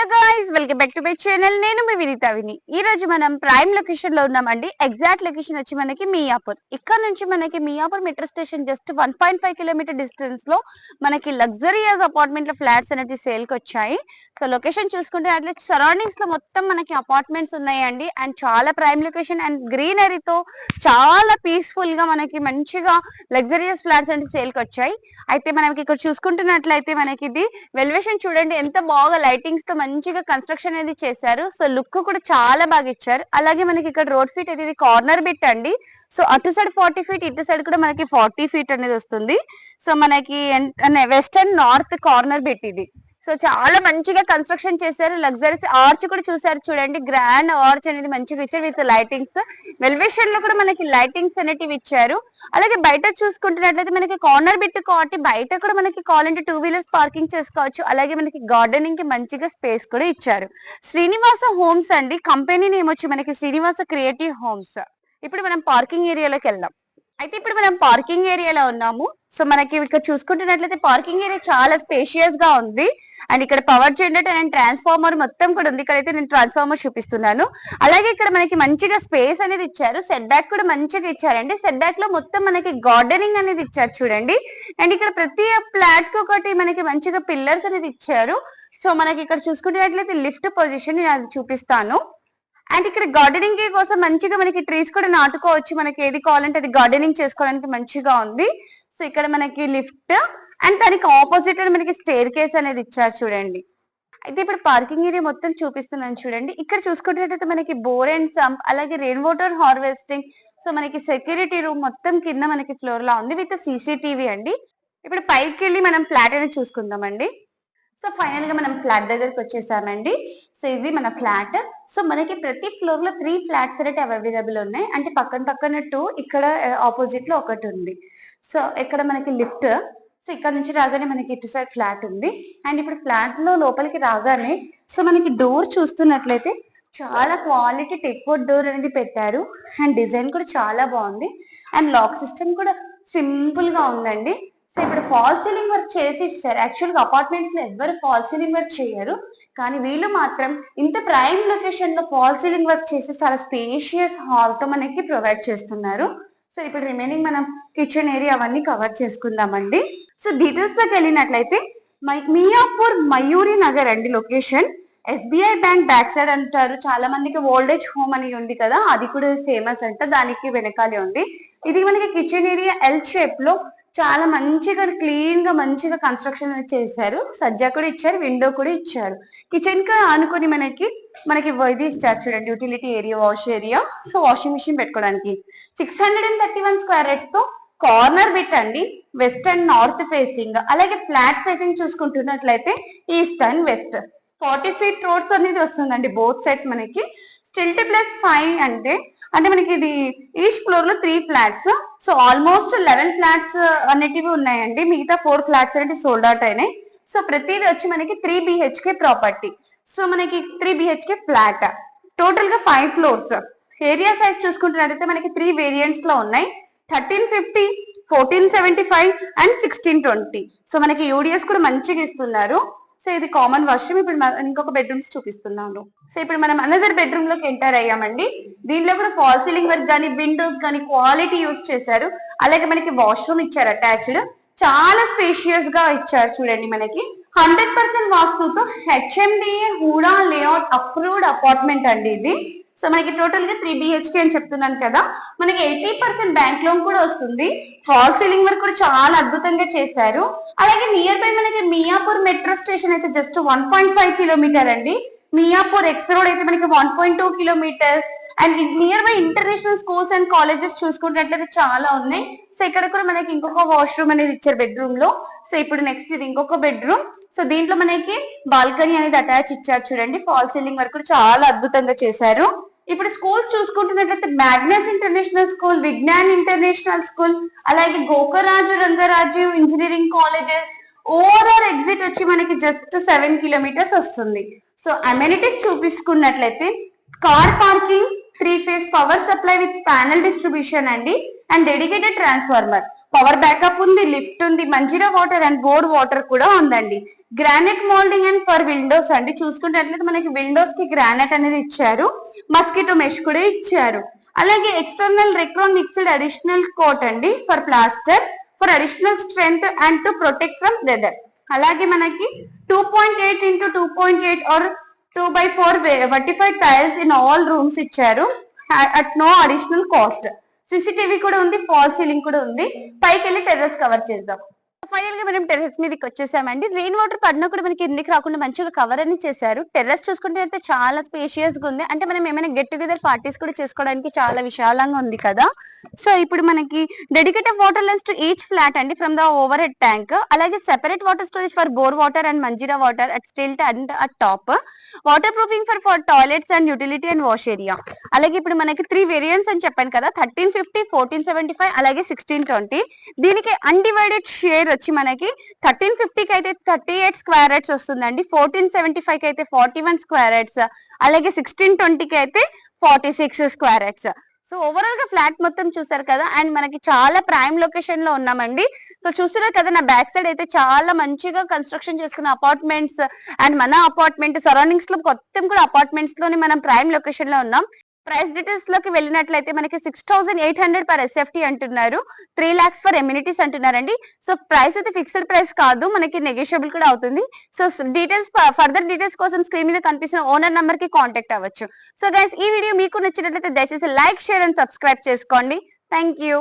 Hello guys welcome back to my channel నేను మీ వినీత విని. ఈ రోజు మనం ప్రైమ్ లొకేషన్లో ఉన్నామండి. ఎగ్జాక్ట్ లొకేషన్ వచ్చి మనకి మియాపూర్. ఇక్కడ నుంచి మనకి Miyapur metro station just one point five kilometre డిస్టెన్స్లో మనకి లగ్జరియస్ అపార్ట్మెంట్లో ఫ్లాట్స్ అనేది సేల్కి వచ్చాయి. సో లొకేషన్ చూసుకుంటే అట్లా సరౌండింగ్స్లో మొత్తం మనకి అపార్ట్మెంట్స్ ఉన్నాయండి. అండ్ చాలా ప్రైమ్ లొకేషన్ అండ్ గ్రీనరీతో చాలా పీస్ఫుల్గా మనకి మంచిగా లగ్జరియస్ ఫ్లాట్స్ అనేది సేల్కి వచ్చాయి. అయితే మనకి ఇక్కడ చూసుకుంటున్నట్లయితే మనకి ఇది వెల్వేషన్ చూడండి. ఎంత బాగా లైటింగ్స్తో మంచిగా కన్స్ట్రక్షన్ అనేది చేశారు. సో లుక్ కూడా చాలా బాగా ఇచ్చారు. అలాగే మనకి ఇక్కడ రోడ్ ఫీట్ అనేది కార్నర్ బిట్ అండి. సో అటు సైడ్ ఫార్టీ ఫీట్ ఇటు సైడ్ కూడా మనకి ఫార్టీ ఫీట్ అనేది వస్తుంది. సో మనకి వెస్టర్న్ నార్త్ కార్నర్ బిట్ ఇది. సో చాలా మంచిగా కన్స్ట్రక్షన్ చేశారు. లగ్జరీస్ ఆర్చ్ కూడా చూసారు చూడండి. గ్రాండ్ ఆర్చ్ అనేది మంచిగా ఇచ్చారు విత్ లైటింగ్స్ వెల్వేషన్లో కూడా మనకి లైటింగ్స్ అనేటివి ఇచ్చారు. అలాగే బయట చూసుకుంటున్నట్లయితే మనకి కార్నర్ బిట్ కాబట్టి బయట కూడా మనకి కావాలంటే టూ వీలర్స్ పార్కింగ్ చేసుకోవచ్చు. అలాగే మనకి గార్డెనింగ్కి మంచిగా స్పేస్ కూడా ఇచ్చారు. శ్రీనివాస హోమ్స్ అండి. కంపెనీ నేమ్ వచ్చి మనకి శ్రీనివాస క్రియేటివ్ హోమ్స్ ఇప్పుడు మనం పార్కింగ్ ఏరియాలోకి వెళ్దాం. అయితే ఇప్పుడు మనం పార్కింగ్ ఏరియాలో ఉన్నాము. సో మనకి ఇక్కడ చూసుకుంటున్నట్లయితే పార్కింగ్ ఏరియా చాలా స్పేషియస్గా ఉంది. అండ్ ఇక్కడ పవర్ జనరేటర్ అండ్ ట్రాన్స్ఫార్మర్ మొత్తం కూడా ఉంది. ఇక్కడైతే నేను ట్రాన్స్ఫార్మర్ చూపిస్తున్నాను. అలాగే ఇక్కడ మనకి మంచిగా స్పేస్ అనేది ఇచ్చారు. సెట్ బ్యాక్ కూడా మంచిగా ఇచ్చారండి. సెట్ బ్యాక్లో మొత్తం మనకి గార్డెనింగ్ అనేది ఇచ్చారు చూడండి. అండ్ ఇక్కడ ప్రతి ఫ్లాట్కి ఒకటి మనకి మంచిగా పిల్లర్స్ అనేది ఇచ్చారు. సో మనకి ఇక్కడ చూసుకున్నట్లయితే లిఫ్ట్ పొజిషన్ నేను అది చూపిస్తాను. అండ్ ఇక్కడ గార్డెనింగ్ కోసం మంచిగా మనకి ట్రీస్ కూడా నాటుకోవచ్చు. మనకి ఏది కావాలంటే అది గార్డెనింగ్ చేసుకోవడానికి మంచిగా ఉంది. సో ఇక్కడ మనకి లిఫ్ట్ అండ్ దానికి ఆపోజిట్ మనకి స్టేర్ కేస్ అనేది ఇచ్చారు చూడండి. అయితే ఇప్పుడు పార్కింగ్ ఏరియా మొత్తం చూపిస్తున్నాను చూడండి. ఇక్కడ చూసుకున్నట్లయితే మనకి బోర్ అండ్ సంప్ అలాగే రెయిన్ వాటర్ హార్వెస్టింగ్ సో మనకి సెక్యూరిటీ రూమ్ మొత్తం కింద మనకి ఫ్లోర్ లా ఉంది విత్ సీసీటీవీ అండి. ఇప్పుడు పైకి వెళ్ళి మనం ఫ్లాట్ అనేది చూసుకుందామండి. సో ఫైనల్గా మనం ఫ్లాట్ దగ్గరకు వచ్చేసామండి. సో ఇది మన ఫ్లాట్ సో మనకి ప్రతి ఫ్లోర్లో త్రీ ఫ్లాట్స్ అనేవి అవైలబుల్ ఉన్నాయి. అంటే పక్కన పక్కన టూ ఇక్కడ ఆపోజిట్లో ఒకటి ఉంది. సో ఇక్కడ మనకి లిఫ్ట్ సో ఇక్కడ నుంచి రాగానే మనకి ఇటు సైడ్ ఫ్లాట్ ఉంది. అండ్ ఇప్పుడు ఫ్లాట్లో లోపలికి రాగానే సో మనకి డోర్ చూస్తున్నట్లయితే చాలా క్వాలిటీ టెక్వుడ్ డోర్ అనేది పెట్టారు. అండ్ డిజైన్ కూడా చాలా బాగుంది. అండ్ లాక్ సిస్టమ్ కూడా సింపుల్గా ఉందండి. సో ఇప్పుడు ఫాల్ సీలింగ్ వర్క్ చేసి ఇచ్చారు. యాక్చువల్గా అపార్ట్మెంట్స్లో ఎవరు ఫాల్ సీలింగ్ వర్క్ చేయరు. కానీ వీళ్ళు మాత్రం ఇంత ప్రైమ్ లొకేషన్లో ఫాల్ సీలింగ్ వర్క్ చేసి చాలా స్పేషియస్ హాల్తో మనకి ప్రొవైడ్ చేస్తున్నారు. సో ఇప్పుడు రిమైనింగ్ మనం కిచెన్ ఏరియా అవన్నీ కవర్ చేసుకుందామండి. సో డీటెయిల్స్లోకి వెళ్ళినట్లయితే మై- మియాపూర్ మయూరి నగర్ అండి location SBI bank back side అంటారు. చాలా మందికి ఓల్డేజ్ హోమ్ అని ఉంది కదా అది కూడా ఫేమస్ అంట దానికి వెనకాలే ఉంది. ఇది మనకి కిచెన్ ఏరియా ఎల్ షేప్లో చాలా మంచిగా క్లీన్గా మంచిగా కన్స్ట్రక్షన్ అనేది చేశారు. సజ్జా కూడా ఇచ్చారు విండో కూడా ఇచ్చారు. కిచెన్కి అనుకుని మనకి మనకి ఇది ఇస్తారు చూడండి utility area wash area. So washing machine పెట్టుకోవడానికి. Six hundred and thirty one square యార్డ్స్తో corner bit అండి. West and north facing. అలాగే flat facing చూసుకుంటున్నట్లయితే east and west. Forty feet roads అనేది వస్తుందండి బోత్ సైడ్స్ మనకి. స్టిల్ట్ ప్లస్ ఫైవ్ అంటే అంటే మనకి ఇది ఈచ్ ఫ్లోర్లో three flats so almost eleven flats అనేటివి ఉన్నాయండి. మిగతా ఫోర్ ఫ్లాట్స్ అనేవి సోల్డ్ అవుట్ అయినాయి. సో ప్రతిది వచ్చి మనకి త్రీ బిహెచ్కే ప్రాపర్టీ సో మనకి త్రీ బిహెచ్కే ఫ్లాట్ టోటల్గా ఫైవ్ ఫ్లోర్స్ ఏరియా సైజ్ చూసుకుంటున్నట్టయితే మనకి త్రీ వేరియంట్స్లో ఉన్నాయి. Thirteen fifty fourteen seventy five and sixteen twenty so మనకి యూడిఎస్ కూడా మంచిగా ఇస్తున్నారు. సో ఇది కామన్ వాష్రూమ్ ఇప్పుడు ఇంకొక బెడ్రూమ్స్ చూపిస్తున్నాను. సో ఇప్పుడు మనం అనదర్ బెడ్రూమ్లోకి ఎంటర్ అయ్యామండి. దీనిలో కూడా ఫాల్ సీలింగ్ వర్క్ కానీ విండోస్ కానీ క్వాలిటీ యూస్ చేశారు. అలాగే మనకి వాష్రూమ్ ఇచ్చారు అటాచ్డ్ చాలా స్పేషియస్గా ఇచ్చారు చూడండి మనకి. Hundred percent వాస్తుతో HMDA HUDA layout approved apartment అండి ఇది. సో మనకి టోటల్గా త్రీ బిహెచ్కే అని చెప్తున్నాను కదా మనకి ఎయిటీ పర్సెంట్ బ్యాంక్ లోన్ కూడా వస్తుంది. ఫాల్ సీలింగ్ వర్క్ కూడా చాలా అద్భుతంగా చేశారు. అలాగే నియర్ బై మనకి మియాపూర్ మెట్రో స్టేషన్ అయితే just one point five kilometre అండి. మియాపూర్ ఎక్స్ రోడ్ అయితే మనకి one point two kilometres and near by international schools and colleges చూసుకున్నట్లయితే చాలా ఉన్నాయి. సో ఇక్కడ కూడా మనకి ఇంకొక వాష్రూమ్ అనేది ఇచ్చారు బెడ్రూమ్లో. సో ఇప్పుడు నెక్స్ట్ ఇది ఇంకొక బెడ్రూమ్ సో దీంట్లో మనకి బాల్కనీ అనేది అటాచ్ ఇచ్చారు చూడండి. ఫాల్ సీలింగ్ వర్క్ కూడా చాలా అద్భుతంగా చేశారు. ఇప్పుడు schools చూసుకుంటున్నట్లయితే Magnus international school Vignan international school అలాగే Gokaraju Rangaraju engineering colleges overall exit వచ్చి మనకి జస్ట్ సెవెన్ కిలోమీటర్స్ వస్తుంది. So amenities చూపించుకున్నట్లయితే car parking three phase power supply with panel distribution అండి and dedicated transformer power backup ఉంది lift ఉంది Manjira water and bore water కూడా ఉందండి. Granite moulding and for windows అండి. చూసుకున్నట్లయితే మనకి విండోస్కి గ్రానైట్ అనేది ఇచ్చారు. మస్కిటో మెష్ కూడా ఇచ్చారు. అలాగే external Recron mixed additional coat అండి for plaster. For additional strength and to protect from weather. అలాగే మనకి two point eight into two point eight or two by four vitrified tiles in all rooms ఇచ్చారు. At no additional cost CCTV కూడా ఉంది fall ceiling కూడా ఉంది. పైకి వెళ్ళి terrace cover చేద్దాం. ఫైనల్గా మనం టెర్రస్ మీదకి వచ్చేసామండి. రెయిన్ వాటర్ పడినా కూడా మనకి కిందికి రాకుండా మంచిగా కవర్ అని చేశారు. టెర్రస్ చూసుకుంటే అయితే చాలా స్పేషియస్గా ఉంది. అంటే మనం ఏమైనా గెట్ టుగెదర్ పార్టీస్ కూడా చేసుకోవడానికి చాలా విశాలంగా ఉంది కదా. సో ఇప్పుడు మనకి dedicated water lines to each flat అండి from the overhead tank అలాగే separate water storage for bore water and Manjira water at stilt and at top waterproofing for for toilets and utility and wash area అలాగే ఇప్పుడు మనకి three variants అని చెప్పాను కదా. Thirteen fifty fourteen seventy five అలాగే sixteen twenty దీనికి undivided share వచ్చి మనకి థర్టీన్ ఫిఫ్టీకి అయితే థర్టీ ఎయిట్ స్క్వేర్ యార్డ్స్ వస్తుందండి. ఫోర్టీన్ సెవెంటీ ఫైవ్కి అయితే ఫార్టీ వన్ స్క్వేర్ యార్డ్స్ అలాగే సిక్స్టీన్ ట్వంటీకి అయితే forty six square yards so ఓవరాల్గా ఫ్లాట్ మొత్తం చూసారు కదా అండ్ మనకి చాలా ప్రైమ్ లొకేషన్లో ఉన్నామండి. సో చూస్తున్నారు కదా నా బ్యాక్ సైడ్ అయితే చాలా మంచిగా కన్స్ట్రక్షన్ చేసుకున్న అపార్ట్మెంట్స్ అండ్ మన అపార్ట్మెంట్ సరౌండింగ్స్లో మొత్తం కూడా అపార్ట్మెంట్స్లోనే మనం ప్రైమ్ లొకేషన్లో ఉన్నాం. ప్రైస్ డీటెయిల్స్లోకి వెళ్ళినట్లయితే మనకి six thousand eight hundred per SFT అంటున్నారు. త్రీ లాక్స్ ఫర్ ఎమ్యూనిటీస్ అంటున్నారండి. సో ప్రైస్ అయితే ఫిక్స్డ్ ప్రైస్ కాదు. మనకి నెగోషియబుల్ కూడా అవుతుంది. సో డీటెయిల్స్ ఫర్దర్ డీటెయిల్స్ కోసం స్క్రీన్ మీద కనిపిస్తున్న ఓనర్ నంబర్కి కాంటాక్ట్ అవ్వచ్చు. సో గైస్ ఈ వీడియో మీకు నచ్చినట్లయితే దయచేసి లైక్ షేర్ అండ్ సబ్స్క్రైబ్ చేసుకోండి. Thank you